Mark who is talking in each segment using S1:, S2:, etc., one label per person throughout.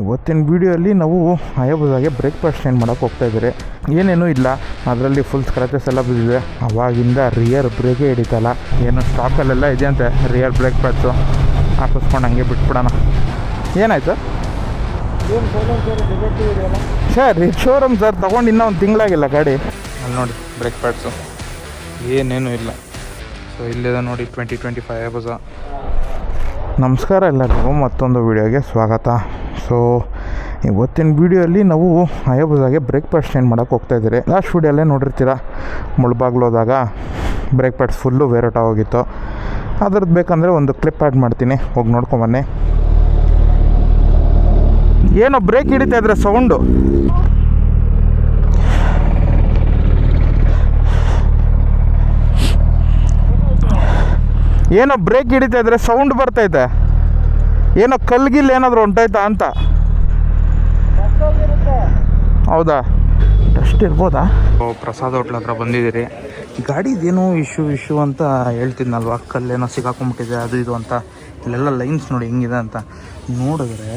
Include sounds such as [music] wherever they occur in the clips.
S1: ಇವತ್ತಿನ ವೀಡಿಯೋಲ್ಲಿ ನಾವು ಹಯಬಾಗೆ ಬ್ರೇಕ್ಫಾಸ್ಟ್ ಏನು ಮಾಡೋಕೆ ಹೋಗ್ತಾ ಇದ್ದಾರೆ? ಏನೇನೂ ಇಲ್ಲ. ಅದರಲ್ಲಿ ಫುಲ್ ಸ್ಕ್ರಾಚಸ್ ಎಲ್ಲ ಬಿದ್ದಿದೆ. ಅವಾಗಿಂದ ರಿಯರ್ ಬ್ರೇಕೇ ಹಿಡಿತಲ್ಲ. ಏನು ಸ್ಟಾಕಲ್ಲೆಲ್ಲ ಇದೆಯಂತೆ? ರಿಯರ್ ಬ್ರೇಕ್ ಪ್ಯಾಡ್ಸು ಹಾಕಿಸ್ಕೊಂಡು ಹಂಗೆ ಬಿಟ್ಬಿಡೋಣ. ಏನಾಯ್ತು? ಸರ್ ಶೋರೂಮ್ ಸರ್ ತೊಗೊಂಡು ಇನ್ನೂ ಒಂದು ತಿಂಗಳಾಗಿಲ್ಲ ಗಾಡಿ. ಅಲ್ಲಿ ನೋಡಿ ಬ್ರೇಕ್ ಪ್ಯಾಡ್ಸು ಏನೇನೂ ಇಲ್ಲ. ಸೊ ಇಲ್ಲಿದೆ ನೋಡಿ ಟ್ವೆಂಟಿ ಟ್ವೆಂಟಿ ಫೈವ್ ಹೈಬುಸ ನಮಸ್ಕಾರ ಎಲ್ಲರಿಗೂ. ಮತ್ತೊಂದು ವಿಡಿಯೋಗೆ ಸ್ವಾಗತ. ಸೊ ಇವತ್ತಿನ ವೀಡಿಯೋಲ್ಲಿ ನಾವು ಹಯಬುದಾಗೆ ಬ್ರೇಕ್ಫಾಸ್ಟ್ ಮಾಡೋಕೆ ಹೋಗ್ತಾ ಇದ್ದೀರಿ. ಲಾಸ್ಟ್ ವೀಡಿಯೋಲ್ಲೇ ನೋಡಿರ್ತೀರ ಮುಳ್ಬಾಗ್ಲು ಹೋದಾಗ ಬ್ರೇಕ್ ಪ್ಯಾಡ್ಸ್ ಫುಲ್ಲು ವೇರೋಟ ಹೋಗಿತ್ತು ಅದ್ರದ್ದು ಬೇಕಂದರೆ ಒಂದು ಕ್ಲಿಪ್ ಆ್ಯಡ್ ಮಾಡ್ತೀನಿ, ಹೋಗಿ ನೋಡ್ಕೊಂಬನ್ನಿ ಏನೋ ಬ್ರೇಕ್ ಹಿಡಿತಾ ಇದ್ರೆ ಸೌಂಡು ಏನೋ ಬ್ರೇಕ್ ಹಿಡಿತಾ ಇದ್ರೆ ಸೌಂಡ್ ಬರ್ತೈತೆ ಏನೋ ಕಲ್ಗಿಲ್ ಏನಾದರೂ ಹೊಂಟೈತಾ ಅಂತ? ಹೌದಾ? ಡಸ್ಟ್ ಇರ್ಬೋದಾ? ಪ್ರಸಾದ್ ಹೋಟ್ಲ್ ಹತ್ರ ಬಂದಿದ್ದೀರಿ. ಗಾಡಿದೇನೋ ಇಶ್ಯೂ ಇಶ್ಯೂ ಅಂತ ಹೇಳ್ತಿದ್ನಲ್ವ? ಕಲ್ಲೇನೋ ಸಿಗಾಕೊಂಬಿಟ್ಟಿದೆ ಅದು ಇದು ಅಂತ. ಇಲ್ಲೆಲ್ಲ ಲೈನ್ಸ್ ನೋಡಿ ಹೆಂಗಿದೆ ಅಂತ. ನೋಡಿದ್ರೆ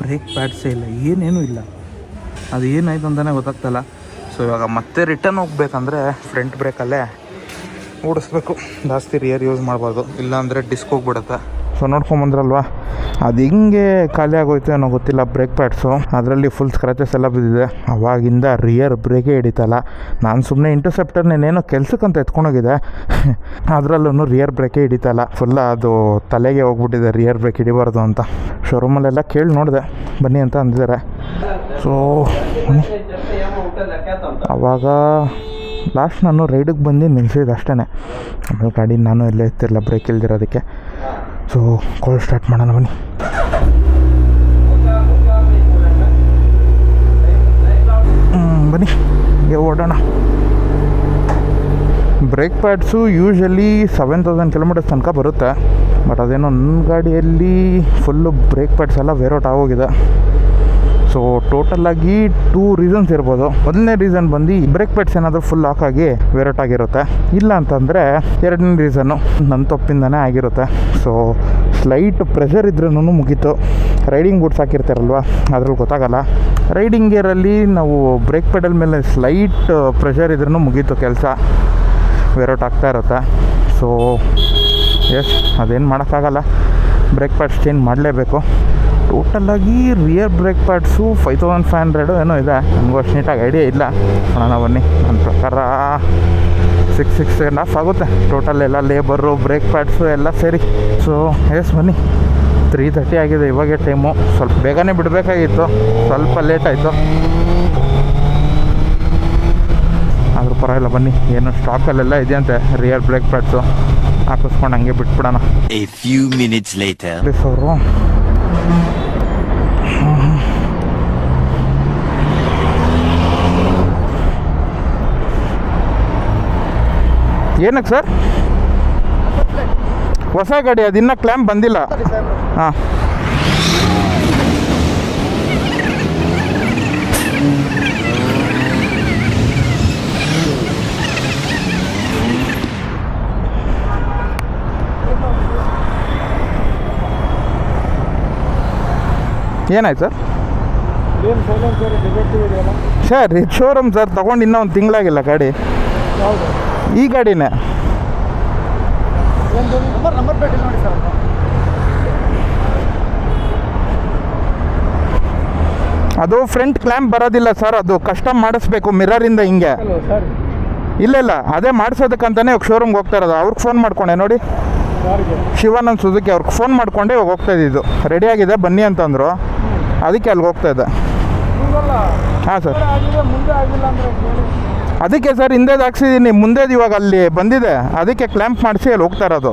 S1: ಬ್ರೇಕ್ ಪ್ಯಾಡ್ಸೇ ಇಲ್ಲ, ಏನೇನೂ ಇಲ್ಲ. ಅದು ಏನಾಯ್ತು ಅಂತಲೇ ಗೊತ್ತಾಗ್ತಲ್ಲ. ಸೊ ಇವಾಗ ಮತ್ತೆ ರಿಟರ್ನ್ ಹೋಗ್ಬೇಕಂದ್ರೆ ಫ್ರಂಟ್ ಬ್ರೇಕಲ್ಲೇ ಓಡಿಸ್ಬೇಕು. ಜಾಸ್ತಿ ರಿಯರ್ ಯೂಸ್ ಮಾಡಬಾರ್ದು. ಇಲ್ಲಾಂದರೆ ಡಿಸ್ಕ್ ಹೋಗ್ಬಿಡುತ್ತೆ. ಸೊ ನೋಡ್ಕೊಂಬಂದ್ರಲ್ವಾ? ಅದು ಹಿಂಗೆ ಖಾಲಿ ಆಗೋಯ್ತು ಏನೋ ಗೊತ್ತಿಲ್ಲ ಬ್ರೇಕ್ ಪ್ಯಾಡ್ಸು ಅದರಲ್ಲಿ ಫುಲ್ ಸ್ಕ್ರಾಚಸ್ ಎಲ್ಲ ಬಿದ್ದಿದೆ. ಅವಾಗಿಂದ ರಿಯರ್ ಬ್ರೇಕೇ ಹಿಡಿತಲ್ಲ. ನಾನು ಸುಮ್ಮನೆ ಇಂಟರ್ಸೆಪ್ಟರ್ ನೇನೇನೋ ಕೆಲ್ಸಕ್ಕಂತ ಎತ್ಕೊಂಡೋಗಿದೆ. ಅದರಲ್ಲೂ ರಿಯರ್ ಬ್ರೇಕೇ ಹಿಡಿತಲ್ಲ. ಫುಲ್ ಅದು ತಲೆಗೆ ಹೋಗ್ಬಿಟ್ಟಿದೆ ರಿಯರ್ ಬ್ರೇಕ್ ಹಿಡಿಬಾರ್ದು ಅಂತ. ಶೋರೂಮಲ್ಲೆಲ್ಲ ಕೇಳಿ ನೋಡಿದೆ. ಬನ್ನಿ ಅಂತ ಅಂದಿದ್ದಾರೆ. ಸೊ ಅವಾಗ ಲಾಸ್ಟ್ ನಾನು ರೈಡಿಗೆ ಬಂದು ನಿಲ್ಸಿದ್ದು ಅಷ್ಟೇ ಆಮೇಲೆ ಗಾಡಿ ನಾನು ಎಲ್ಲೇ ಎತ್ತಿರಲ್ಲ ಬ್ರೇಕ್ ಇಲ್ದಿರೋದಕ್ಕೆ. ಸೊ ಕೋಲ್ ಸ್ಟಾರ್ಟ್ ಮಾಡೋಣ, ಬನ್ನಿ. ಬನ್ನಿ. ಹೀಗೆ ಓಡೋಣ. Brake pads usually seven thousand kilometres ತನಕ ಬರುತ್ತೆ. ಬಟ್ ಅದೇನೋ ನನ್ನ ಗಾಡಿಯಲ್ಲಿ ಫುಲ್ಲು ಬ್ರೇಕ್ ಪ್ಯಾಡ್ಸ್ ಎಲ್ಲ ವೇರೌಟ್ ಆಗೋಗಿದೆ. ಸೊ ಟೋಟಲಾಗಿ ಟೂ ರೀಸನ್ಸ್ ಇರ್ಬೋದು. ಮೊದಲನೇ ರೀಸನ್ ಬಂದು ಬ್ರೇಕ್ ಪ್ಯಾಡ್ಸ್ ಏನಾದರೂ ಫುಲ್ ಲಾಕ್ ಆಗಿ ವೇರಟ್ ಆಗಿರುತ್ತೆ. ಇಲ್ಲ ಅಂತಂದರೆ ಎರಡನೇ ರೀಸನ್ನು ನನ್ನ ತಪ್ಪಿಂದನೇ ಆಗಿರುತ್ತೆ. ಸೊ ಸ್ಲೈಟ್ ಪ್ರೆಷರ್ ಇದ್ರೂ ಮುಗೀತು. ರೈಡಿಂಗ್ ಬೂಟ್ಸ್ ಹಾಕಿರ್ತಾರಲ್ವ, ಅದ್ರಲ್ಲಿ ಗೊತ್ತಾಗಲ್ಲ. ರೈಡಿಂಗ್ ಗೇರಲ್ಲಿ ನಾವು ಬ್ರೇಕ್ ಪೆಡಲ್ ಮೇಲೆ ಸ್ಲೈಟ್ ಪ್ರೆಷರ್ ಇದ್ರೂ ಮುಗೀತು ಕೆಲಸ. ವೇರೋಟ್ ಆಗ್ತಾ ಇರುತ್ತೆ. ಸೊ ಎಸ್ ಅದೇನು ಮಾಡೋಕ್ಕಾಗಲ್ಲ. ಬ್ರೇಕ್ ಪ್ಯಾಡ್ಸ್ ಚೇಂಜ್ ಮಾಡಲೇಬೇಕು. ಟೋಟಲಾಗಿ rear brake pads five thousand five hundred ಏನೋ ಇದೆ. ನನಗೂ ಅಷ್ಟು ನೀಟಾಗಿ ಐಡಿಯಾ ಇಲ್ಲ ಬನ್ನಿ, ನನ್ನ ಪ್ರಕಾರ. ಸಿಕ್ಸ್ ಸಿಕ್ಸ್ ಆ್ಯಂಡ್ ಹಾಫ್ ಆಗುತ್ತೆ. ಟೋಟಲ್ ಎಲ್ಲ ಲೇಬರು ಬ್ರೇಕ್ ಪ್ಯಾಡ್ಸು ಎಲ್ಲ ಸೇರಿ. ಸೊ ಎಸ್ ಬನ್ನಿ. ತ್ರೀ ತರ್ಟಿ ಆಗಿದೆ ಇವಾಗೆ ಟೈಮು ಸ್ವಲ್ಪ ಬೇಗನೆ ಬಿಡಬೇಕಾಗಿತ್ತು. ಸ್ವಲ್ಪ ಲೇಟ್ ಆಯಿತು. ಆದರೂ ಪರವಾಗಿಲ್ಲ ಬನ್ನಿ. ಏನು ಸ್ಟಾಕಲ್ಲೆಲ್ಲ ಇದೆಯಂತೆ? ರಿಯಲ್ ಬ್ರೇಕ್ ಪ್ಯಾಡ್ಸು ಹಾಕಿಸ್ಕೊಂಡು ಹಂಗೆ ಬಿಟ್ಬಿಡೋಣ.
S2: A few minutes later.
S1: Please ಅವರು. ಏನಕ್ಕೆ ಸರ್? ಹೊಸ ಗಾಡಿ, ಅದು ಇನ್ನೂ ಕ್ಲ್ಯಾಂಪ್ ಬಂದಿಲ್ಲ. ಹಾಂ. ಏನಾಯ್ತು ಸರ್? ಸರ್, ಇದು ಶೋರೂಮ್ ಸರ್, ತೊಗೊಂಡು ಇನ್ನೂ ಒಂದು ತಿಂಗಳಾಗಿಲ್ಲ ಗಾಡಿ. ಈ ಗಾಡಿನೇ. ಅದು ಫ್ರಂಟ್ ಕ್ಲ್ಯಾಂಪ್ ಬರೋದಿಲ್ಲ ಸರ್ ಅದು ಕಸ್ಟಮ್ ಮಾಡಿಸ್ಬೇಕು ಮಿರರಿಂದ ಹಿಂಗೆ. ಇಲ್ಲ ಇಲ್ಲ ಅದೇ ಮಾಡಿಸೋದಕ್ಕಂತಾನೆ ಇವಾಗ ಶೋರೂಮ್ಗೆ ಹೋಗ್ತಾ ಇರೋದು. ಅವ್ರಿಗೆ ಫೋನ್ ಮಾಡ್ಕೊಂಡೆ ನೋಡಿ. ಶಿವಾನಂದ್ ಸುಜುಕಿ ಅವ್ರಿಗೆ ಫೋನ್ ಮಾಡ್ಕೊಂಡೆ ಇವಾಗ ಹೋಗ್ತಾ ಇದ್ದಿದ್ದು. ಆಗಿದೆ ಬನ್ನಿ ಅಂತಂದರು. ಅದಕ್ಕೆ ಅಲ್ಲಿಗೆ ಹೋಗ್ತಾ ಇದ್ದೆ. ಹಾಂ ಸರ್
S3: ಮುಂದೆ
S1: ಅದಕ್ಕೆ ಸರ್ ಹಿಂದೆದು ಹಾಕ್ಸಿದ್ದೀನಿ ಮುಂದೆದು ಇವಾಗ ಅಲ್ಲಿ ಬಂದಿದೆ. ಅದಕ್ಕೆ ಕ್ಲ್ಯಾಂಪ್ ಮಾಡಿಸಿ ಅಲ್ಲಿ ಹೋಗ್ತಾ ಇರೋದು.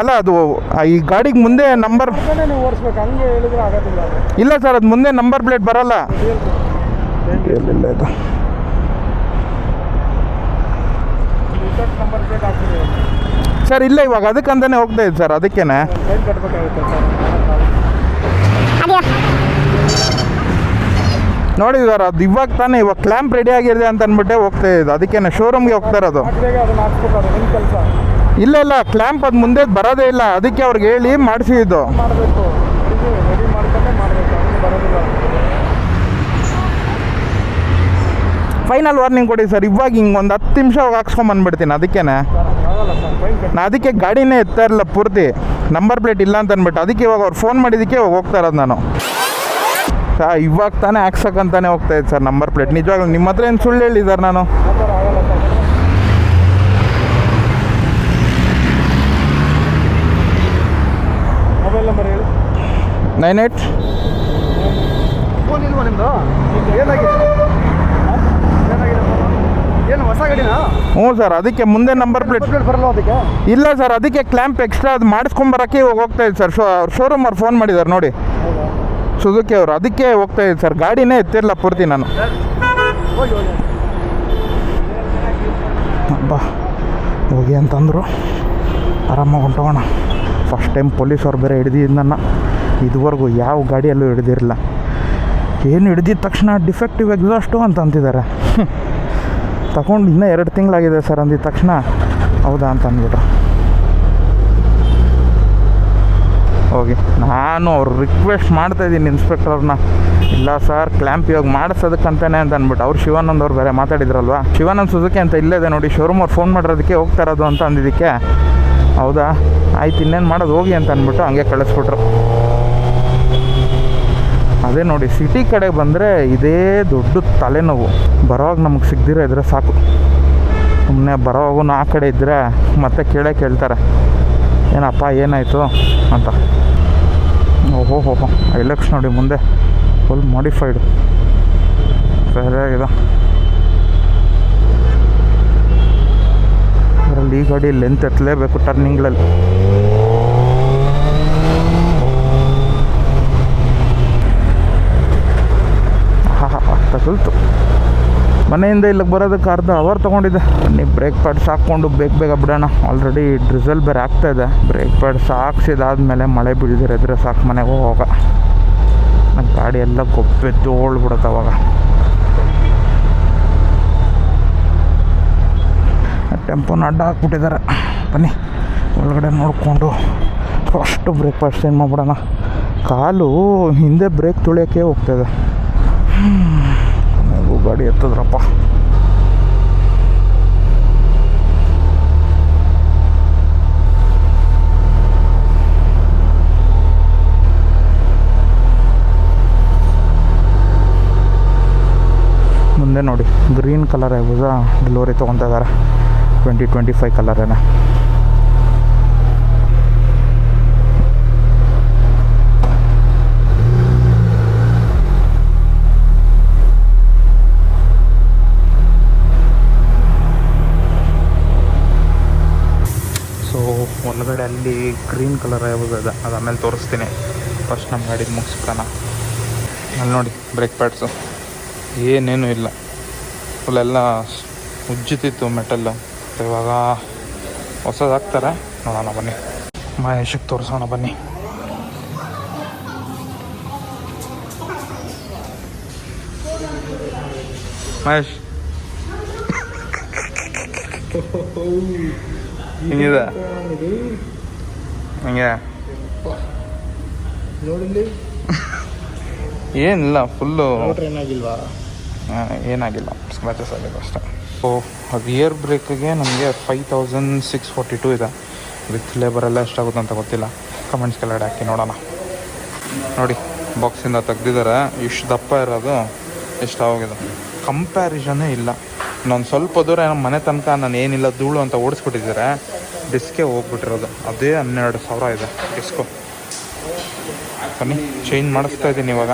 S1: ಅಲ್ಲ ಅದು ಆ, ಈ ಗಾಡಿಗೆ ಮುಂದೆ ನಂಬರ್ ಇಲ್ಲ ಸರ್ ಅದು ಮುಂದೆ ನಂಬರ್ ಪ್ಲೇಟ್ ಬರಲ್ಲ. ಸರ್ ಇಲ್ಲ ಇವಾಗ ಅದಕ್ಕಂತಾನೆ ಹೋಗ್ತಾ ಇದ್ದೆ ಸರ್ ಅದಕ್ಕೇನೆ. ನೋಡಿ ಸರ್, ಅದು ಇವಾಗ ತಾನೇ, ಇವಾಗ ಕ್ಲ್ಯಾಂಪ್ ರೆಡಿ ಆಗಿದೆ ಅಂತ ಅಂದ್ಬಿಟ್ಟೆ ಹೋಗ್ತಾ ಇದ್ದು ಅದಕ್ಕೇನೆ ಶೋರೂಮ್ಗೆ ಹೋಗ್ತಾ ಇರೋದು. ಇಲ್ಲ ಇಲ್ಲ ಕ್ಲ್ಯಾಂಪ್ ಅದು ಮುಂದೆ ಬರೋದೇ ಇಲ್ಲ. ಅದಕ್ಕೆ ಅವ್ರಿಗೆ ಹೇಳಿ ಮಾಡಿಸಿದ್ದು
S3: ಹಂಗೆ
S1: ಫೈನಲ್ ವಾರ್ನಿಂಗ್ ಕೊಡಿ ಸರ್, ಇವಾಗ ಹಿಂಗೆ ಒಂದು ಹತ್ತು ನಿಮಿಷ ಹಾಕ್ಸ್ಕೊಂಬಂದ್ಬಿಡ್ತೀನಿ ಅದಕ್ಕೇನೆ. ನಾ ಅದಕ್ಕೆ ಗಾಡಿನೇ ಎತ್ತಾ ಇರಲ್ಲ ಪೂರ್ತಿ. ನಂಬರ್ ಪ್ಲೇಟ್ ಇಲ್ಲ ಅಂತ ಅಂದ್ಬಿಟ್ಟು, ಅದಕ್ಕೆ ಇವಾಗ ಅವ್ರು ಫೋನ್ ಮಾಡಿದ್ದಕ್ಕೆ ಹೋಗ್ತಾ ಇರೋದು ನಾನು. ಸಾ ಇವಾಗ ತಾನೇ ಹಾಕ್ಸಕ್ಕಂತಾನೆ ಹೋಗ್ತಾ ಇದ್ದೆ ಸರ್ ನಂಬರ್ ಪ್ಲೇಟ್ ನಿಜವಾಗ್ಲೂ ನಿಮ್ಮ ಹತ್ರ ಏನು ಸುಳ್ಳು ಹೇಳಿ ಸರ್ ನಾನು?
S3: ಸರ್
S1: ನೈನ್
S3: ನಿಮ್ಮದು ಏನು ಹೊಸ ಗಾಡಿನಾ?
S1: ಹ್ಞೂ ಸರ್ ಅದಕ್ಕೆ ಮುಂದೆ ನಂಬರ್ ಪ್ಲೇಟ್
S3: ಬರಲ್ಲ ಅದಕ್ಕೆ?
S1: ಇಲ್ಲ ಸರ್ ಅದಕ್ಕೆ ಕ್ಲ್ಯಾಂಪ್ ಎಕ್ಸ್ಟ್ರಾ ಅದು ಮಾಡಿಸ್ಕೊಂಬರಕ್ಕೆ ಹೋಗ್ತಾ ಇದ್ದೆ ಸರ್. ಶೋ ಶೋರೂಮ್ ಅವ್ರು ಫೋನ್ ಮಾಡಿದ್ದಾರೆ ನೋಡಿ. ಸುಜುಕಿ ಅವರು. ಅದಕ್ಕೆ ಹೋಗ್ತಾ ಇದ್ದೀನಿ ಸರ್. ಗಾಡಿನೇ ಎತ್ತಿರಲ್ಲ ಪೂರ್ತಿ ನಾನು. ಬಾ. ಹೋಗಿ ಅಂತಂದರು. ಆರಾಮಾಗಿ ಹೊಂಟೋಗೋಣ. ಫಸ್ಟ್ ಟೈಮ್ ಪೊಲೀಸವ್ರು ಬೇರೆ ಹಿಡ್ದಿದ್ದು ನನ್ನ. ಇದುವರೆಗೂ ಯಾವ ಗಾಡಿಯಲ್ಲೂ ಹಿಡ್ದಿರಲಿಲ್ಲ. ಏನು ಹಿಡ್ದಿದ ತಕ್ಷಣ ಡಿಫೆಕ್ಟಿವ್ ಎಕ್ಸಾಸ್ಟು ಅಂತ ಅಂತಿದ್ದಾರೆ. ತಗೊಂಡು ಇನ್ನೂ ಎರಡು ತಿಂಗಳಾಗಿದೆ ಸರ್ ಅಂದಿದ ತಕ್ಷಣ. ಹೌದಾ ಅಂತ ಅಂದ್ಬಿಟ್ರು. ಹೋಗಿ. ನಾನು ಅವ್ರು ರಿಕ್ವೆಸ್ಟ್ ಮಾಡ್ತಾ ಇದ್ದೀನಿ ಇನ್ಸ್ಪೆಕ್ಟರ್ನ ಇಲ್ಲ ಸರ್ ಕ್ಲ್ಯಾಂಪ್ ಇವಾಗ ಮಾಡಿಸೋದಕ್ಕಂತಾನೆ ಅಂತ ಅಂದ್ಬಿಟ್ಟು. ಅವ್ರು ಶಿವಾನಂದ್ ಅವ್ರು ಬೇರೆ ಮಾತಾಡಿದ್ರಲ್ವಾ? ಶಿವಾನಂದ್ ಸುಜುಕಿ ಅಂತ ಇಲ್ಲೇ ನೋಡಿ. ಶೋರೂಮ್ ಅವ್ರು ಫೋನ್ ಮಾಡಿರೋದಕ್ಕೆ ಹೋಗ್ತಾ ಇರೋದು ಅಂತ ಅಂದಿದ್ದಕ್ಕೆ. ಹೌದಾ? ಆಯ್ತು, ಇನ್ನೇನು ಮಾಡೋದು? ಹೋಗಿ ಅಂತ ಅಂದ್ಬಿಟ್ಟು ಹಂಗೆ ಕಳಿಸ್ಬಿಟ್ರು. ಅದೇ ನೋಡಿ ಸಿಟಿ ಕಡೆ ಬಂದರೆ ಇದೇ ದೊಡ್ಡ ತಲೆನೋವು. ಬರೋವಾಗ ನಮಗೆ ಸಿಗದಿರೋ ಇದ್ರೆ ಸಾಕು. ಸುಮ್ಮನೆ ಬರೋವಾಗೂ ಆ ಕಡೆ ಇದ್ದರೆ ಮತ್ತೆ ಕೇಳೇ ಕೇಳ್ತಾರೆ. ಏನಪ್ಪ, ಏನಾಯಿತು ಅಂತ. ಓಹೋ ಹೋ ಐಲಕ್ಸ್ ನೋಡಿ ಮುಂದೆ. ಫುಲ್ ಮಾಡಿಫೈಡ್ ಸರಿಯಾಗಿದೆ. ಅದರಲ್ಲಿ ಈ ಗಾಡಿ ಲೆಂತ್ ಎತ್ತಲೇಬೇಕು ಟರ್ನಿಂಗ್ಗಳಲ್ಲಿ ಹಾ ಹಾ ತಗಲ್ತು ಮನೆಯಿಂದ ಇಲ್ಲಿಗೆ ಬರೋದಕ್ಕೆ ಅರ್ಧ ಅವರ್ ತೊಗೊಂಡಿದ್ದೆ. ಬನ್ನಿ ಬ್ರೇಕ್ ಪ್ಯಾಡ್ಸ್ ಹಾಕ್ಕೊಂಡು ಬೇಗ ಬೇಗ ಬಿಡೋಣ. ಆಲ್ರೆಡಿ ಡ್ರಿಸಲ್ ಬೇರೆ ಆಗ್ತಾ ಇದೆ. ಬ್ರೇಕ್ ಪ್ಯಾಡ್ಸ್ ಹಾಕ್ಸಿದಾದ್ಮೇಲೆ ಮಳೆ ಬೀಳ್ದಿರಿದ್ರೆ ಸಾಕು ಮನೆಗೆ ಹೋಗ ನನ್ನ ಗಾಡಿ ಎಲ್ಲ ಗೊಬ್ಬೆದ್ದು ಓಳ್ಬಿಡುತ್ತೆ ಅವಾಗ. ಟೆಂಪೋನ ಅಡ್ಡ ಹಾಕ್ಬಿಟ್ಟಿದ್ದಾರೆ. ಬನ್ನಿ, ಒಳಗಡೆ ನೋಡಿಕೊಂಡು ಫಸ್ಟು ಬ್ರೇಕ್ ಪ್ಯಾಡ್ಸ್ ಏನು ಮಾಡ್ಬಿಡೋಣ. ಕಾಲು ಹಿಂದೆ ಬ್ರೇಕ್ ತುಳಿಯೋಕ್ಕೆ ಹೋಗ್ತಾಯಿದೆ ನನಗೂ ಗಾಡಿ ಎತ್ತದ್ರಪ್ಪ. ಮುಂದೆ ನೋಡಿ, ಗ್ರೀನ್ ಕಲರ್ ಆಗ್ಬೋದಾ? ಡೆಲಿವರಿ ತೊಗೊತಾ ಇದ್ದಾರೆ. ಟ್ವೆಂಟಿ ಟ್ವೆಂಟಿ ಫೈವ್ ಕಲರೇನೆ ಸೊ ಒಳಗಡೆ ಅಲ್ಲಿ ಗ್ರೀನ್ ಕಲರ್ ಯಾವುದು ಅದು ಅದು ಆಮೇಲೆ ತೋರಿಸ್ತೀನಿ. ಫಸ್ಟ್ ನಮ್ಮ ಗಾಡಿ ಮುಗಿಸ್ಕೊಣ. ಅಲ್ಲಿ ನೋಡಿ ಬ್ರೇಕ್ ಪ್ಯಾಡ್ಸು ಏನೇನು ಇಲ್ಲ. ಫುಲ್ಲೆಲ್ಲ ಉಜ್ಜುತ್ತಿತ್ತು ಮೆಟಲ್ಲು ಇವಾಗ ಹೊಸದಾಗ್ತಾರೆ. ಹಾಕ್ತಾರೆ ನೋಡೋಣ ಬನ್ನಿ. ಮಹೇಶಕ್ಕೆ ತೋರಿಸೋಣ ಬನ್ನಿ. ಮಹೇಶ್. [laughs] ಹಿಂಗಿದೆ ಹಿಂಗೆ.
S3: ನೋಡಿಲ್ಲಿ
S1: ಏನಿಲ್ಲ ಫುಲ್ಲು
S3: ಏನಾಗಿಲ್ವಾ
S1: ಏನಾಗಿಲ್ಲ. ಸ್ಕ್ರಾಚಸ್ ಆಗಿದೆ ಅಷ್ಟೇ. ಸೊ ರಿಯರ್ ಬ್ರೇಕಿಗೆ ನಮಗೆ five thousand six forty two ಇದೆ. ವಿತ್ ಲೇಬರ್ ಎಲ್ಲ ಎಷ್ಟಾಗುತ್ತೆ ಅಂತ ಗೊತ್ತಿಲ್ಲ. ಕಮೆಂಟ್ಸ್ ಕೆಳಗಡೆ ಹಾಕಿ ನೋಡೋಣ. ನೋಡಿ ಬಾಕ್ಸಿಂದ ತೆಗ್ದಿದ್ದಾರೆ. ಇಷ್ಟು ದಪ್ಪ ಇರೋದು ಎಷ್ಟಾಗಿದೆ ಕಂಪ್ಯಾರಿಷನೇ ಇಲ್ಲ. ನಾನು ಸ್ವಲ್ಪ ದೂರ ನಮ್ಮ ಮನೆ ತನಕ ನಾನು ಏನಿಲ್ಲ ಧೂಳು ಅಂತ ಓಡಿಸ್ಬಿಟ್ಟಿದ್ದಾರೆ. ಡಿಸ್ಕೆ ಹೋಗ್ಬಿಟ್ಟಿರೋದು. ಅದೇ ಹನ್ನೆರಡು ಸಾವಿರ ಇದೆ ಡಿಸ್ಕು. ಬನ್ನಿ ಚೇಂಜ್ ಮಾಡಿಸ್ತಾ ಇದ್ದೀನಿ ಇವಾಗ.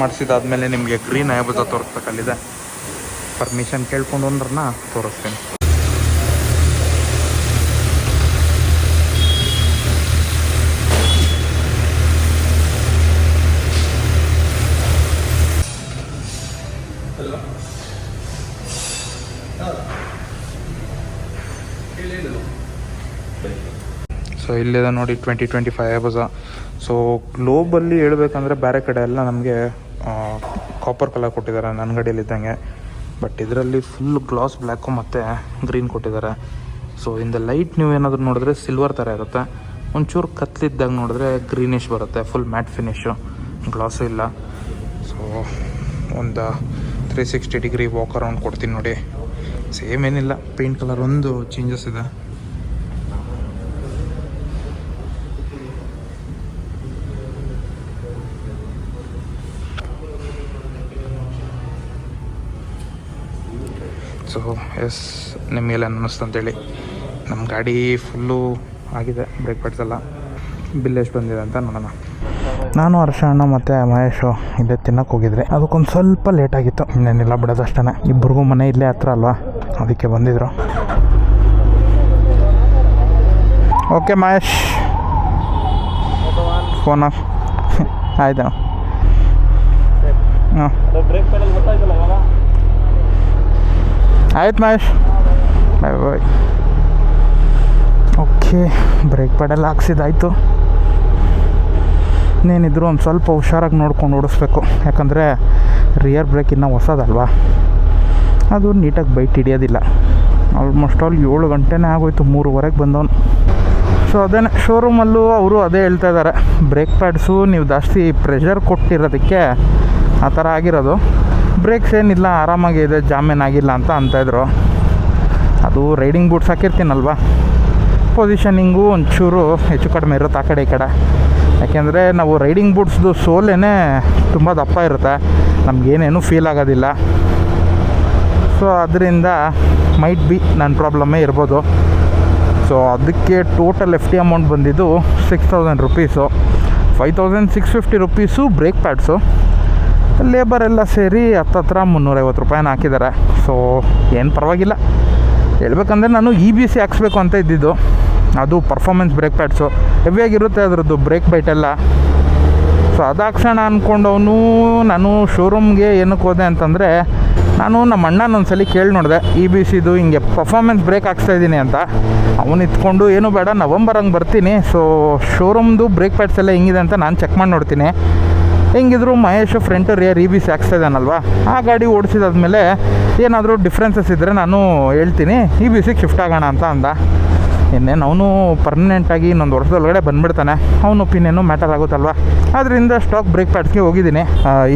S1: ಮಾಡಿಸಿದಾದ್ಮೇಲೆ ನಿಮಗೆ ಗ್ರೀನ್ ಆಯಬದ ತೋರಿಸ್ಬೇಕಲ್ಲಿದೆ. ಪರ್ಮಿಷನ್ ಕೇಳ್ಕೊಂಡು ಅಂದ್ರನ್ನ ತೋರಿಸ್ತೀನಿ. ಸೊ ಇಲ್ಲಿದೆ ನೋಡಿ ಟ್ವೆಂಟಿ ಟ್ವೆಂಟಿ ಫೈವ್ ಅಬಸ ಸೊ ಗ್ಲೋಬಲ್ಲಿ ಹೇಳ್ಬೇಕಂದ್ರೆ ಬೇರೆ ಕಡೆ ಎಲ್ಲ ನಮಗೆ ಕಾಪರ್ ಕಲರ್ ಕೊಟ್ಟಿದ್ದಾರೆ ನನ್ನ ಗಾಡಿಯಲ್ಲಿದ್ದಂಗೆ ಬಟ್ ಇದರಲ್ಲಿ ಫುಲ್ ಗ್ಲಾಸ್ ಬ್ಲ್ಯಾಕು ಮತ್ತು ಗ್ರೀನ್ ಕೊಟ್ಟಿದ್ದಾರೆ. ಸೊ ಇಂದ ಲೈಟ್ ನೀವು ಏನಾದರೂ ನೋಡಿದ್ರೆ ಸಿಲ್ವರ್ ಥರ ಇರುತ್ತೆ. ಒಂಚೂರು ಕತ್ಲಿದ್ದಾಗ ನೋಡಿದ್ರೆ ಗ್ರೀನಿಶ್ ಬರುತ್ತೆ ಫುಲ್ ಮ್ಯಾಟ್ ಫಿನಿಶು ಗ್ಲಾಸು ಇಲ್ಲ. ಸೊ ಒಂದು three sixty degree walk around ಕೊಡ್ತೀನಿ ನೋಡಿ. ಸೇಮ್ ಏನಿಲ್ಲ ಪೇಂಟ್ ಕಲರ್ ಒಂದು ಚೇಂಜಸ್ ಇದೆ. ಸೊ ಎಸ್ ನಿಮಗೆಲ್ಲ ಅನ್ನಿಸ್ತು ಅಂತೇಳಿ ನಮ್ಮ ಗಾಡಿ ಫುಲ್ಲು ಆಗಿದೆ ಬ್ರೇಕ್ ಎಲ್ಲ. ಬಿಲ್ ಎಷ್ಟು ಬಂದಿದೆ ಅಂತ ನೋಡೋಣ. ನಾನು ಹರ್ಷ ಅಣ್ಣ ಮತ್ತು ಮಹೇಶು ಇಲ್ಲೇ ತಿನ್ನಕ್ಕೆ ಹೋಗಿದ್ರಿ. ಅದಕ್ಕೊಂದು ಸ್ವಲ್ಪ ಲೇಟ್ ಆಗಿತ್ತು ಇನ್ನೇನಿಲ್ಲ ಬಿಡೋದಷ್ಟೇ ಇಬ್ಬರಿಗೂ ಮನೆ ಇಲ್ಲೇ ಹತ್ರ ಅಲ್ವಾ? ಅದಕ್ಕೆ ಬಂದಿದ್ರು. ಓಕೆ ಮಹೇಶ್. ಫೋನ್ [laughs] ಆಯ್ತು. ಹಾಂ
S3: ಬ್ರೇಕ್ ಪೆಡಲ್ ಗೊತ್ತಾಯ್ತಲ್ಲ ಇವಾಗ
S1: ಆಯ್ತು Mahesh. Bye bye okay brake ಪ್ಯಾಡೆಲ್ಲ ಹಾಕ್ಸಿದ್ದಾಯ್ತು. ಇನ್ನೇನಿದ್ರು ಒಂದು ಸ್ವಲ್ಪ ಹುಷಾರಾಗಿ ನೋಡ್ಕೊಂಡು ಓಡಿಸ್ಬೇಕು. ಯಾಕಂದರೆ ರಿಯರ್ ಬ್ರೇಕ್ ಇನ್ನೂ ಹೊಸದಲ್ವಾ? ಅದು ನೀಟಾಗಿ ಬೈಟ್ ಹಿಡಿಯೋದಿಲ್ಲ. ಆಲ್ಮೋಸ್ಟ್ ಆಲ್ ಏಳು ಗಂಟೆನೇ ಆಗೋಯ್ತು, ಮೂರುವರೆಗೆ ಬಂದವನು. ಸೊ ಅದೇ ಶೋರೂಮಲ್ಲೂ ಅವರು ಅದೇ ಹೇಳ್ತಾ ಇದ್ದಾರೆ ಬ್ರೇಕ್ ಪ್ಯಾಡ್ಸು ನೀವು ಜಾಸ್ತಿ ಪ್ರೆಷರ್ ಕೊಟ್ಟಿರೋದಕ್ಕೆ ಆ ಥರ ಆಗಿರೋದು. ಬ್ರೇಕ್ಸ್ ಏನಿಲ್ಲ, ಆರಾಮಾಗಿ ಇದೆ ಏನಾಗಿಲ್ಲ ಆಗಿಲ್ಲ ಅಂತ ಅಂತಾಯಿದ್ರು ಅದು ರೈಡಿಂಗ್ ಬೂಟ್ಸ್ ಹಾಕಿರ್ತೀನಲ್ವಾ? ಪೊಸಿಷನಿಂಗು ಒಂಚೂರು ಹೆಚ್ಚು ಕಡಿಮೆ ಇರುತ್ತೆ ಆ ಕಡೆ ಈ ಕಡೆ. ಯಾಕೆಂದರೆ ನಾವು ರೈಡಿಂಗ್ ಬೂಟ್ಸ್ದು ಸೋಲೇನೆ ತುಂಬ ದಪ್ಪ ಇರುತ್ತೆ. ನಮಗೇನೇನು ಫೀಲ್ ಆಗೋದಿಲ್ಲ. ಸೊ ಅದರಿಂದ ಮೈಟ್ ಬಿ ನನ್ನ ಪ್ರಾಬ್ಲಮ್ಮೇ ಇರ್ಬೋದು. ಸೊ ಅದಕ್ಕೆ ಟೋಟಲ್ ಎಫ್ ಟಿ ಅಮೌಂಟ್ ಬಂದಿದ್ದು six thousand rupees five thousand six fifty rupees brake pads labour ಎಲ್ಲ ಸೇರಿ ಹತ್ತತ್ರ ಮುನ್ನೂರೈವತ್ತು ರೂಪಾಯಿನ ಹಾಕಿದ್ದಾರೆ. ಸೊ ಏನು ಪರವಾಗಿಲ್ಲ. ಹೇಳ್ಬೇಕಂದ್ರೆ ನಾನು ಇ ಬಿ ಸಿ ಹಾಕ್ಸ್ಬೇಕು ಅಂತ ಇದ್ದಿದ್ದು. ಅದು ಪರ್ಫಾಮೆನ್ಸ್ ಬ್ರೇಕ್ ಪ್ಯಾಡ್ಸು ಹೆವಿಯಾಗಿರುತ್ತೆ ಅದರದ್ದು ಬ್ರೇಕ್ ಬೈಟೆಲ್ಲ ಸೊ ಅದು ಹಾಕ್ಸೋಣ ಅಂದ್ಕೊಂಡವನು ನಾನು ಶೋರೂಮ್ಗೆ ಏನಕ್ಕೆ ಹೋದೆ ಅಂತಂದರೆ, ನಾನು ನಮ್ಮ ಅಣ್ಣನ ಒಂದ್ಸಲಿ ಕೇಳಿ ನೋಡಿದೆ. ಇ ಬಿ ಸಿದು ಹಿಂಗೆ ಪರ್ಫಾಮೆನ್ಸ್ ಬ್ರೇಕ್ ಹಾಕ್ಸ್ತಾ ಇದ್ದೀನಿ ಅಂತ. ಅವನು ಇತ್ಕೊಂಡು ಏನು ಬೇಡ, ನವಂಬರ್ ಹಂಗೆ ಬರ್ತೀನಿ. ಸೊ ಶೋರೂಮ್ದು ಬ್ರೇಕ್ ಪ್ಯಾಡ್ಸ್ ಎಲ್ಲ ಹೆಂಗಿದೆ ಅಂತ ನಾನು ಚೆಕ್ ಮಾಡಿ ನೋಡ್ತೀನಿ. ಹೆಂಗಿದ್ರು Mahesh front rear E B C ಆ ಗಾಡಿ ಓಡಿಸಿದಾದ್ಮೇಲೆ ಏನಾದರೂ ಡಿಫ್ರೆನ್ಸಸ್ ಇದ್ದರೆ ನಾನು ಹೇಳ್ತೀನಿ. ಇ ಬಿ ಸಿಗೆ ಶಿಫ್ಟ್ ಆಗೋಣ ಅಂತ ಅಂದ. ಇನ್ನೇನು ಅವನು ಪರ್ಮನೆಂಟಾಗಿ ಇನ್ನೊಂದು ವರ್ಷದೊಳಗಡೆ ಬಂದುಬಿಡ್ತಾನೆ. ಅವನ ಒಪಿನಿಯನ್ನು ಮ್ಯಾಟರ್ ಆಗುತ್ತಲ್ವ? ಅದರಿಂದ ಸ್ಟಾಕ್ ಬ್ರೇಕ್ ಪ್ಯಾಡ್ಸ್ಗೆ ಹೋಗಿದ್ದೀನಿ.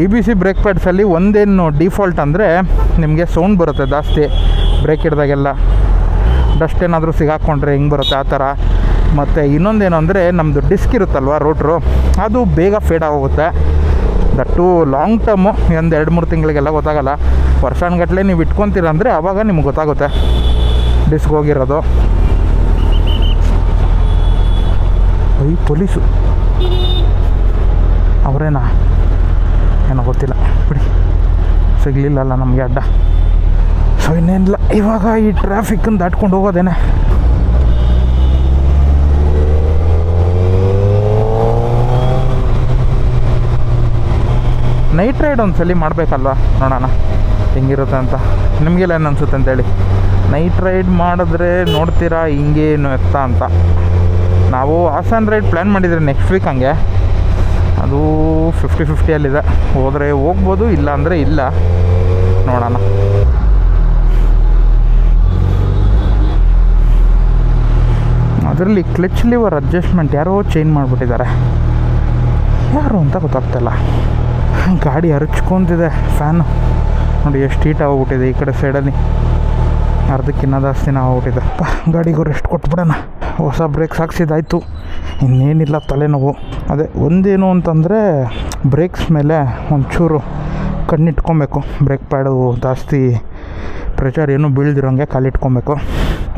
S1: ಇ ಬಿ ಸಿ ಬ್ರೇಕ್ ಪ್ಯಾಡ್ಸಲ್ಲಿ ಒಂದೇನು ಡಿಫಾಲ್ಟ್ ಅಂದರೆ ನಿಮಗೆ ಸೌಂಡ್ ಬರುತ್ತೆ ಜಾಸ್ತಿ. ಬ್ರೇಕ್ ಹಿಡ್ದಾಗೆಲ್ಲ. ಡಸ್ಟ್ ಏನಾದರೂ ಸಿಗಾಕೊಂಡ್ರೆ ಹೆಂಗೆ ಬರುತ್ತೆ ಆ ಥರ. ಮತ್ತು ಇನ್ನೊಂದೇನು ಅಂದರೆ ನಮ್ಮದು ಡಿಸ್ಕ್ ಇರುತ್ತಲ್ವ ರೋಟ್ರು ಅದು ಬೇಗ ಫೇಡ್ ಆಗೋಗುತ್ತೆ. ದಟ್ಟು ಲಾಂಗ್ ಟರ್ಮು ಒಂದು ಎರಡು ಮೂರು ತಿಂಗಳಿಗೆಲ್ಲ ಗೊತ್ತಾಗಲ್ಲ. ವರ್ಷಾನುಗಟ್ಟಲೆ ನೀವು ಇಟ್ಕೊತೀರ ಅಂದರೆ ಆವಾಗ ನಿಮ್ಗೆ ಗೊತ್ತಾಗುತ್ತೆ. ಡಿಸ್ಕ್ ಹೋಗಿರೋದು. ಐ ಪೊಲೀಸು. ಅವರೇನಾ? ಏನೋ ಗೊತ್ತಿಲ್ಲ. ಬಿಡಿ. ಸಿಗಲಿಲ್ಲಲ್ಲ ನಮಗೆ ಅಡ್ಡ. ಸೊ ಇನ್ನೇನಿಲ್ಲ ಇವಾಗ ಈ ಟ್ರಾಫಿಕ್ಕನ್ನು ದಾಟ್ಕೊಂಡು ಹೋಗೋದೇನೆ. ನೈಟ್ ರೈಡ್ ಒಂದು ಸಲ ಮಾಡಬೇಕಲ್ವ? ನೋಡೋಣ. ಹೆಂಗಿರುತ್ತೆ ಅಂತ. ನಿಮಗೆಲ್ಲ ಏನು ಅನಿಸುತ್ತೆ ಅಂತೇಳಿ. ನೈಟ್ ರೈಡ್ ಮಾಡಿದ್ರೆ ನೋಡ್ತೀರಾ ಹಿಂಗೇನು ಎತ್ತ ಅಂತ. ನಾವು ಹಾಸನ್ ರೈಡ್ ಪ್ಲ್ಯಾನ್ ಮಾಡಿದರೆ ನೆಕ್ಸ್ಟ್ ವೀಕ್ ಹಂಗೆ. ಅದು ಫಿಫ್ಟಿ ಫಿಫ್ಟಿಯಲ್ಲಿದೆ ಹೋದರೆ ಹೋಗ್ಬೋದು, ಇಲ್ಲ ಅಂದರೆ ಇಲ್ಲ. ನೋಡೋಣ. ಅದರಲ್ಲಿ ಕ್ಲಚ್ ಲಿವರ್ ಅಡ್ಜಸ್ಟ್ಮೆಂಟ್ ಯಾರೋ ಚೇಂಜ್ ಮಾಡಿಬಿಟ್ಟಿದ್ದಾರೆ. ಯಾರು ಅಂತ ಗೊತ್ತಾಗ್ತಿಲ್ಲ ಗಾಡಿ ಹರಚ್ಕೊಂತಿದೆ ಫ್ಯಾನು. ನೋಡಿ ಎಷ್ಟು ಹೀಟ್ ಆಗ್ಬಿಟ್ಟಿದೆ ಈ ಕಡೆ ಸೈಡಲ್ಲಿ. ಅರ್ಧಕ್ಕಿನ್ನ ಜಾಸ್ತಿನ ಆಗ್ಬಿಟ್ಟಿದೆ. ಗಾಡಿಗೂ ರೆಸ್ಟ್ ಕೊಟ್ಬಿಡೋಣ. ಹೊಸ ಬ್ರೇಕ್ಸ್ ಹಾಕ್ಸಿದ್ದಾಯಿತು. ಇನ್ನೇನಿಲ್ಲ ತಲೆನೋವು. ಅದೇ ಒಂದೇನು ಅಂತಂದರೆ ಬ್ರೇಕ್ಸ್ ಮೇಲೆ ಒಂಚೂರು ಕಣ್ಣಿಟ್ಕೊಬೇಕು. ಬ್ರೇಕ್ ಪ್ಯಾಡು ಜಾಸ್ತಿ ಪ್ರೆಷರ್ ಏನೂ ಬೀಳ್ದಿರೋಂಗೆ ಕಾಲಿಟ್ಕೊಬೇಕು.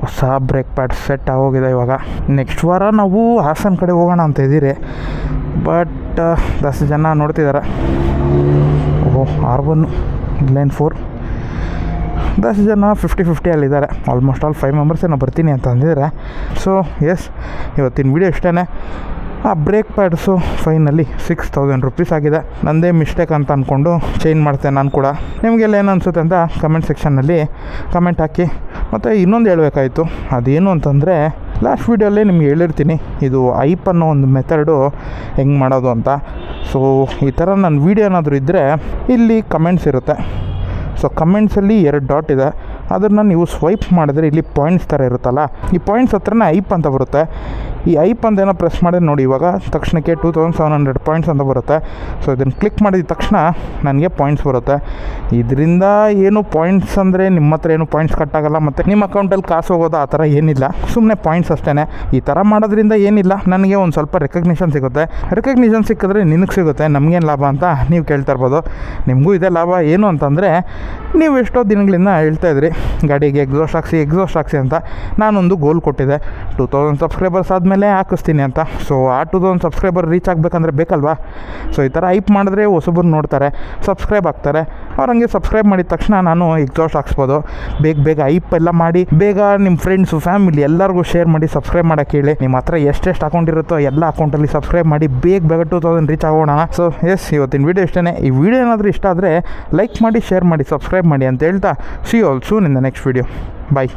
S1: ಹೊಸ ಬ್ರೇಕ್ ಪ್ಯಾಡ್ ಸೆಟ್ ಆಗೋಗಿದೆ ಇವಾಗ. ನೆಕ್ಸ್ಟ್ ವಾರ ನಾವು ಹಾಸನ ಕಡೆ ಹೋಗೋಣ ಅಂತ ಇದ್ದೀರಿ. ಬಟ್ ಜಾಸ್ತಿ ಜನ ನೋಡ್ತಿದ್ದಾರೆ ಓಹೋ, ಆರ್ ಒನ್, ಲೈನ್ ಫೋರ್. ದಸ್ ಜನ ಫಿಫ್ಟಿ ಫಿಫ್ಟಿಯಲ್ಲಿದ್ದಾರೆ ಆಲ್ಮೋಸ್ಟ್ ಆಲ್ ಫೈವ್ ಮೆಂಬರ್ಸ್ ಏನೋ ಬರ್ತೀನಿ ಅಂತ ಅಂದಿದ್ದಾರೆ ಸೊ ಎಸ್ ಇವತ್ತಿನ ವೀಡಿಯೋ ಇಷ್ಟೇ ಆ brake pads finally six thousand rupees ಆಗಿದೆ. ನಂದೇ ಮಿಸ್ಟೇಕ್ ಅಂತ ಅಂದ್ಕೊಂಡು ಚೇಂಜ್ ಮಾಡ್ತೇನೆ ನಾನು ಕೂಡ. ನಿಮಗೆಲ್ಲ ಏನು ಅನಿಸುತ್ತೆ ಅಂತ ಕಮೆಂಟ್ ಸೆಕ್ಷನ್ನಲ್ಲಿ ಕಮೆಂಟ್ ಹಾಕಿ. ಮತ್ತು ಇನ್ನೊಂದು ಹೇಳಬೇಕಾಯಿತು. ಅದೇನು ಅಂತಂದರೆ ಲಾಸ್ಟ್ ವೀಡಿಯೋಲ್ಲೇ ನಿಮ್ಗೆ ಹೇಳಿರ್ತೀನಿ, ಇದು ಐಪ್ ಅನ್ನೋ ಒಂದು ಮೆಥಡು ಹೆಂಗೆ ಮಾಡೋದು ಅಂತ. ಸೊ ಈ ಥರ ನನ್ನ ವೀಡಿಯೋ ಏನಾದರೂ ಇದ್ದರೆ ಇಲ್ಲಿ ಕಮೆಂಟ್ಸ್ ಇರುತ್ತೆ. ಸೊ ಕಮೆಂಟ್ಸಲ್ಲಿ ಎರಡು ಡಾಟ್ ಇದೆ. ಅದನ್ನು ನೀವು ಸ್ವೈಪ್ ಮಾಡಿದ್ರೆ ಇಲ್ಲಿ ಪಾಯಿಂಟ್ಸ್ ಥರ ಇರುತ್ತಲ್ಲ? ಈ ಪಾಯಿಂಟ್ಸ್ ಹತ್ರನೇ ಐಪ್ ಅಂತ ಬರುತ್ತೆ. ಈ ಐಪ್ ಅಂತ ಏನೋ ಪ್ರೆಸ್ ಮಾಡಿದ್ರೆ ನೋಡಿ, ಇವಾಗ ತಕ್ಷಣಕ್ಕೆ two thousand seven hundred points ಅಂತ ಬರುತ್ತೆ. ಸೊ ಇದನ್ನು ಕ್ಲಿಕ್ ಮಾಡಿದ ತಕ್ಷಣ ನನಗೆ ಪಾಯಿಂಟ್ಸ್ ಬರುತ್ತೆ. ಇದರಿಂದ ಏನು ಪಾಯಿಂಟ್ಸ್ ಅಂದರೆ ನಿಮ್ಮ ಹತ್ರ ಏನು ಪಾಯಿಂಟ್ಸ್ ಕಟ್ಟಾಗಲ್ಲ ಮತ್ತು ನಿಮ್ಮ ಅಕೌಂಟಲ್ಲಿ ಕಾಸು ಹೋಗೋದು ಆ ಥರ ಏನಿಲ್ಲ. ಸುಮ್ಮನೆ ಪಾಯಿಂಟ್ಸ್ ಅಷ್ಟೇ ಈ ಥರ ಮಾಡೋದ್ರಿಂದ ಏನಿಲ್ಲ. ನನಗೆ ಒಂದು ಸ್ವಲ್ಪ ರೆಕಗ್ನಿಷನ್ ಸಿಗುತ್ತೆ. ರೆಕಗ್ನಿಷನ್ ಸಿಕ್ಕಿದ್ರೆ ನಿನಗೆ ಸಿಗುತ್ತೆ. ನಮಗೇನು ಲಾಭ ಅಂತ ನೀವು ಕೇಳ್ತಾ ಇರ್ಬೋದು. ನಿಮಗೂ ಇದೆ ಲಾಭ. ಏನು ಅಂತಂದರೆ, ನೀವು ಎಷ್ಟೋ ದಿನಗಳಿಂದ ಹೇಳ್ತಾ ಇದ್ರಿ. ಗಾಡಿಗೆ ಎಕ್ಸಾಸ್ಟ್ ಹಾಕ್ಸಿ ಎಕ್ಸಾಸ್ಟ್ ಹಾಕ್ಸಿ ಅಂತ ನಾನೊಂದು ಗೋಲ್ ಕೊಟ್ಟಿದ್ದೆ ಟೂ ತೌಸಂಡ್ ಸಬ್ಸ್ಕ್ರೈಬರ್ಸ್ ಆದಮೇಲೆ ಹಾಕಿಸ್ತೀನಿ ಅಂತ. ಸೊ ಆ ಟೂ ತೌಸಂಡ್ ಸಬ್ಸ್ಕ್ರೈಬರ್ ರೀಚ್ ಆಗಬೇಕಂದ್ರೆ ಬೇಕಲ್ವಾ? ಸೊ ಈ ಥರ ಐಪ್ ಮಾಡಿದ್ರೆ ಹೊಸಬ್ರು ನೋಡ್ತಾರೆ ಸಬ್ಸ್ಕ್ರೈಬ್ ಆಗ್ತಾರೆ. ಅವ್ರು ಹಂಗೆ ಸಬ್ಸ್ಕ್ರೈಬ್ ಮಾಡಿದ ತಕ್ಷಣ ನಾನು ಎಕ್ಸಾಸ್ಟ್ ಹಾಕ್ಸ್ಬೋದು. ಬೇಗ ಬೇಗ ಐಪ್ ಎಲ್ಲ ಮಾಡಿ, ಬೇಗ ನಿಮ್ಮ ಫ್ರೆಂಡ್ಸು ಫ್ಯಾಮಿಲಿ ಎಲ್ಲರಿಗೂ ಶೇರ್ ಮಾಡಿ ಸಬ್ಸ್ಕ್ರೈಬ್ ಮಾಡೋಕ್ಕೆ ಹೇಳಿ. ನಿಮ್ಮ ಹತ್ರ ಎಷ್ಟೆಷ್ಟು ಅಕೌಂಟ್ ಇರುತ್ತೋ ಎಲ್ಲ ಅಕೌಂಟಲ್ಲಿ ಸಬ್ಸ್ಕ್ರೈಬ್ ಮಾಡಿ, ಬೇಗ ಬೇಗ ಟೂ ತೌಸಂಡ್ ರೀಚ್ ಆಗೋಣ. ಸೊ ಎಸ್ ಇವತ್ತಿನ ವೀಡಿಯೋ ಇಷ್ಟೇ ಈ ವಿಡಿಯೋ ಏನಾದರೂ ಇಷ್ಟ ಆದರೆ ಲೈಕ್ ಮಾಡಿ ಶೇರ್ ಮಾಡಿ ಸಬ್ಸ್ಕ್ರೈಬ್ ಮಾಡಿ ಅಂತ ಹೇಳ್ತಾ see all soon in the next video bye